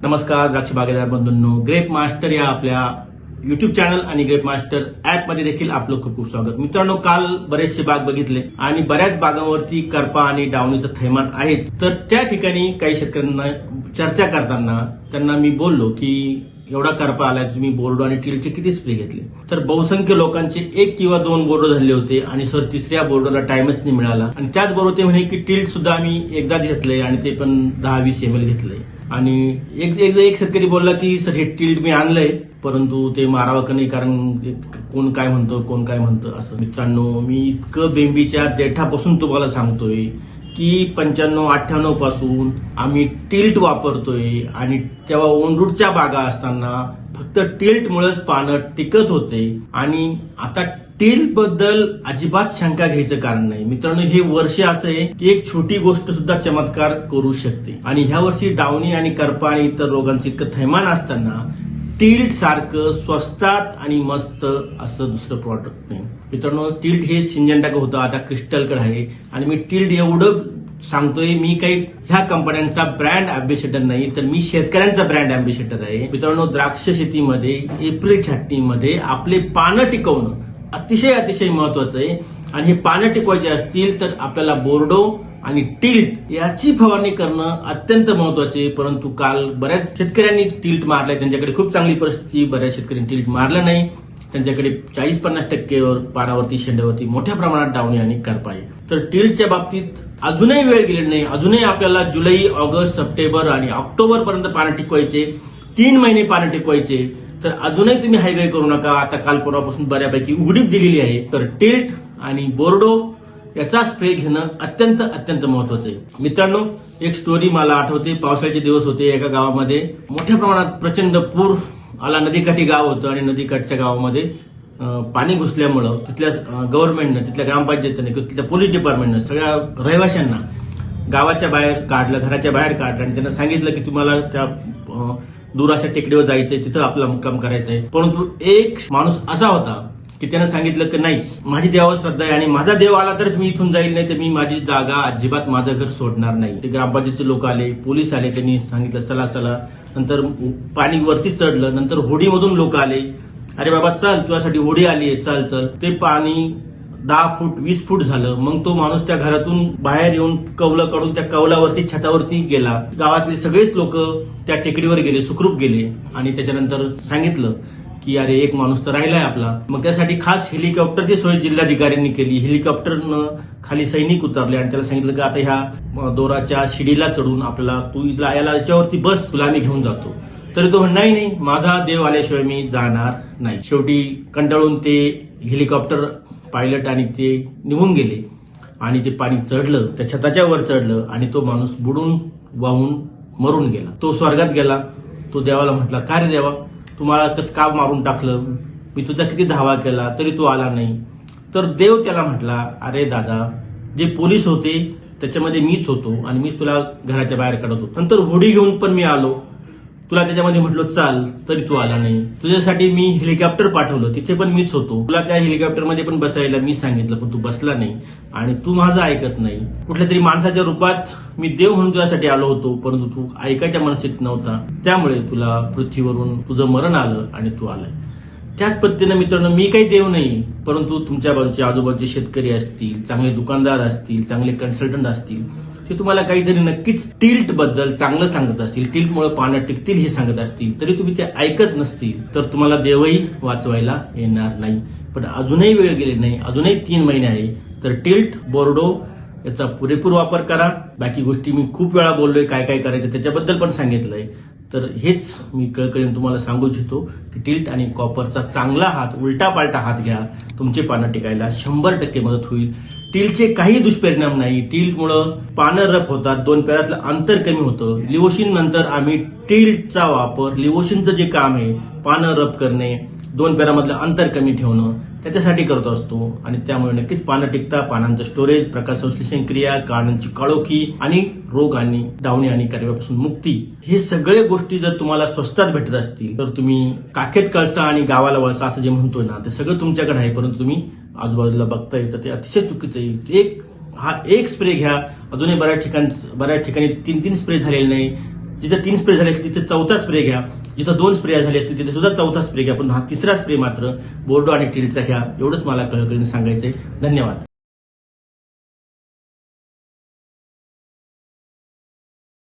नमस्कार द्राक्ष बागेदार बंधूंनो. Grep master या आपल्या युट्यूब चॅनल आणि ग्रेप मास्टर ऍपमध्ये देखील आपलं खूप खूप स्वागत. मित्रांनो काल बरेचसे बाग बघितले आणि बऱ्याच बागांवरती करपा आणि डावणीचं थैमान आहेत. तर त्या ठिकाणी काही शेतकऱ्यांना चर्चा करताना त्यांना मी बोललो की एवढा करपा आलाय तुम्ही बोर्डो आणि टीलचे किती स्प्रे घेतले? तर बहुसंख्य लोकांचे एक किंवा दोन बोर्डो झाले होते आणि सर तिसऱ्या बोर्डोला टाइमच नाही मिळाला. आणि त्याचबरोबर ते म्हणे की टील्ट सुद्धा आम्ही एकदाच घेतलंय आणि ते पण दहा वीस एम एल घेतलंय. आणि एक एक एक शेतकरी बोलला की सर हे टिल्ड मी आणलंय परंतु ते मारावं का नाही? कारण कोण काय म्हणतो कोण काय म्हणतं? असं. मित्रांनो मी इतकं बेंबीच्या देठापासून तुम्हाला सांगतोय की पंच्याण्णव अठ्ठ्याण्णवपासून आम्ही टिल्ट वापरतोय आणि तेव्हा ओनरूटच्या बागा असताना फक्त टिल्टमुळेच पानं टिकत होते. आणि आता टिल्टबद्दल अजिबात शंका घ्यायचं कारण नाही. मित्रांनो हे वर्ष असं आहे की एक छोटी गोष्ट सुद्धा चमत्कार करू शकते. आणि ह्या वर्षी डावणी आणि करपा आणि इतर रोगांचे इतकं थैमान असताना टिल्ट सारखं स्वस्तात आणि मस्त असं दुसरं प्रॉडक्ट नाही. मित्रांनो टिल्ट हे सिंजंटाक होतं आता क्रिस्टलकडे आहे. आणि मी टिल्ट एवढं सांगतोय मी काही ह्या कंपन्यांचा ब्रँड अँबेसेडर नाही तर मी शेतकऱ्यांचा ब्रँड अँबेसेडर आहे. मित्रांनो द्राक्ष शेतीमध्ये एप्रिल छाटणीमध्ये आपले पानं टिकवणं अतिशय अतिशय महत्वाचं आहे. आणि हे पानं टिकवायचे असतील तर आपल्याला बोर्डो आणि टिल्ट याची फवारणी करणं अत्यंत महत्त्वाचे परंतु काल बऱ्याच शेतकऱ्यांनी टिल्ट मारलाय. त्यांच्याकडे खूप चांगली परिस्थिती बऱ्याच शेतकऱ्यांनी टिल्ट मारलं नाही. त्यांच्याकडे चाळीस पन्नास टक्केवर पानावरती शेंड्यावरती मोठ्या प्रमाणात डावणी आणि करपाई. तर टिल्टच्या बाबतीत अजूनही वेळ गेलेली नाही. अजूनही आपल्याला जुलै ऑगस्ट सप्टेंबर आणि ऑक्टोबर पर्यंत पानं टिकवायचे. तीन महिने पानं टिकवायचे. तर अजूनही तुम्ही हायगाय करू नका. आता काल परवापासून बऱ्यापैकी उघडीप दिलेली आहे. तर टिल्ट आणि बोर्डो याचा स्प्रे घेणं अत्यंत अत्यंत महत्वाचं आहे. मित्रांनो एक स्टोरी मला आठवते. पावसाळ्याचे दिवस होते एका गावामध्ये. मोठ्या प्रमाणात प्रचंड पूर आला. नदीकाठी गाव होतं आणि नदीकाठच्या गावामध्ये पाणी घुसल्यामुळं तिथल्या गव्हर्नमेंटनं तिथल्या ग्रामपंचायतीनं किंवा तिथल्या पोलीस डिपार्टमेंटनं सगळ्या रहिवाशांना गावाच्या बाहेर काढलं घराच्या बाहेर काढलं आणि त्यांना सांगितलं की तुम्हाला त्या दूर अशा टेकडीवर जायचंय तिथं आपला मुक्काम करायचा आहे परंतु एक माणूस असा होता की त्यानं सांगितलं की नाही माझी देवावर श्रद्धा आहे आणि माझा देव आला तरच मी इथून जाईल नाही तर मी माझी जागा अजिबात माझं घर सोडणार नाही. ते ग्रामपंचायतचे लोक आले पोलीस आले त्यांनी सांगितलं चला चला. नंतर पाणी वरती चढलं नंतर होडीमधून लोक आले. अरे बाबा चल तुझ्यासाठी होडी आली आहे चल चल. ते पाणी दहा फूट वीस फूट झालं. मग तो माणूस त्या घरातून बाहेर येऊन कौलं काढून त्या कौलावरती छतावरती गेला. गावातले सगळेच लोक त्या टेकडीवर गेले सुखरूप गेले आणि त्याच्यानंतर सांगितलं की अरे एक माणूस तर राहिलाय आपला. मग त्यासाठी खास हेलिकॉप्टरची सोय जिल्हाधिकाऱ्यांनी केली. हेलिकॉप्टरनं खाली सैनिक उतरले आणि त्याला सांगितलं की आता ह्या दोराच्या शिडीला चढून आपल्याला तू इथला याला याच्यावरती बस तुला आम्ही घेऊन जातो. तरी तो म्हण नाही नाही माझा देव आल्याशिवाय मी जाणार नाही. शेवटी कंटाळून ते हेलिकॉप्टर पायलट आणि ते निघून गेले. आणि ते पाणी चढलं त्या छताच्या वर चढलं आणि तो माणूस बुडून वाहून मरून गेला. तो स्वर्गात गेला. तो देवाला म्हटला का रे देवा? तुम्हाला कसं का मारून टाकलं? मी तुझा किती धावा केला तरी तू आला नाही. तर देव त्याला म्हटला अरे दादा जे पोलीस होते त्याच्यामध्ये मीच होतो आणि मीच तुला घराच्या बाहेर काढत होतो. नंतर होडी घेऊन पण मी आलो. तुला त्याच्यामध्ये म्हटलं चाल तरी तू आला नाही. तुझ्यासाठी मी हेलिकॉप्टर पाठवलं. तिथे पण मीच होतो. तुला त्या हेलिकॉप्टरमध्ये पण बसायला मी सांगितलं पण तू बसला नाही. आणि तू माझं ऐकत नाही. कुठल्या तरी माणसाच्या रूपात मी देव म्हणून तुझ्यासाठी आलो होतो परंतु तू ऐकायच्या मनस्थितीत नव्हता. त्यामुळे तुला पृथ्वीवरून तुझं मरण आलं आणि तू आलाय. त्याच पद्धतीनं मित्रांनो मी काही देव नाही परंतु तुमच्या बाजूचे आजूबाजूचे शेतकरी असतील चांगले दुकानदार असतील चांगले कन्सल्टंट असतील ते तुम्हाला काहीतरी नक्कीच टिल्टबद्दल चांगलं सांगत असतील टिल्टमुळे पानं टिकतील हे सांगत असतील तरी तुम्ही ते ऐकत नसतील तर तुम्हाला देवही वाचवायला येणार नाही. पण अजूनही वेळ गेली नाही अजूनही तीन महिने आहे तर टिल्ट बोर्डो याचा पुरेपूर वापर करा. बाकी गोष्टी मी खूप वेळा बोललोय काय काय करायचं त्याच्याबद्दल पण सांगितलंय. तर हेच मी कळकळीन तुम्हाला सांगू इच्छितो की टिल्ट आणि कॉपरचा चांगला हात उलटा पालटा हात घ्या. तुमचे पानं टिकायला शंभर टक्के मदत होईल. टीलचे काही दुष्परिणाम नाही. टीलमुळं पानं रफ होतात. दोन पेरातलं अंतर कमी होतं. लिओशिन नंतर आम्ही टीलचा वापर लिओशिनचं जे काम आहे पानं रफ करणे दोन पेरामधलं अंतर कमी ठेवणं त्याच्यासाठी करत असतो. आणि त्यामुळे नक्कीच पानं टिकता पानांचं स्टोरेज प्रकाश संश्लेषण क्रिया कानांची काळोखी आणि रोग आणि डावणी आणि कर्व्यापासून मुक्ती हे सगळे गोष्टी जर तुम्हाला स्वस्तात भेटत असतील तर तुम्ही काखेत कळसा आणि गावाला वळसा असं जे म्हणतोय ना ते सगळं तुमच्याकडे आहे. परंतु तुम्ही आजूबाजूला बघताय तर ते अतिशय चुकीचं आहे. एक हा एक स्प्रे घ्या. अजूनही बऱ्याच ठिकाणी बऱ्याच ठिकाणी तीन तीन स्प्रे झालेले नाही. जिथे तीन स्प्रे झाले तिथे चौथा स्प्रे घ्या. जिथं दोन स्प्रे झाले असतील तिथे सुद्धा चौथा स्प्रे घ्या पण हा तिसरा स्प्रे मात्र बोर्डो आणि टिलचा घ्या एवढंच मला कळकळीने सांगायचंय. धन्यवाद.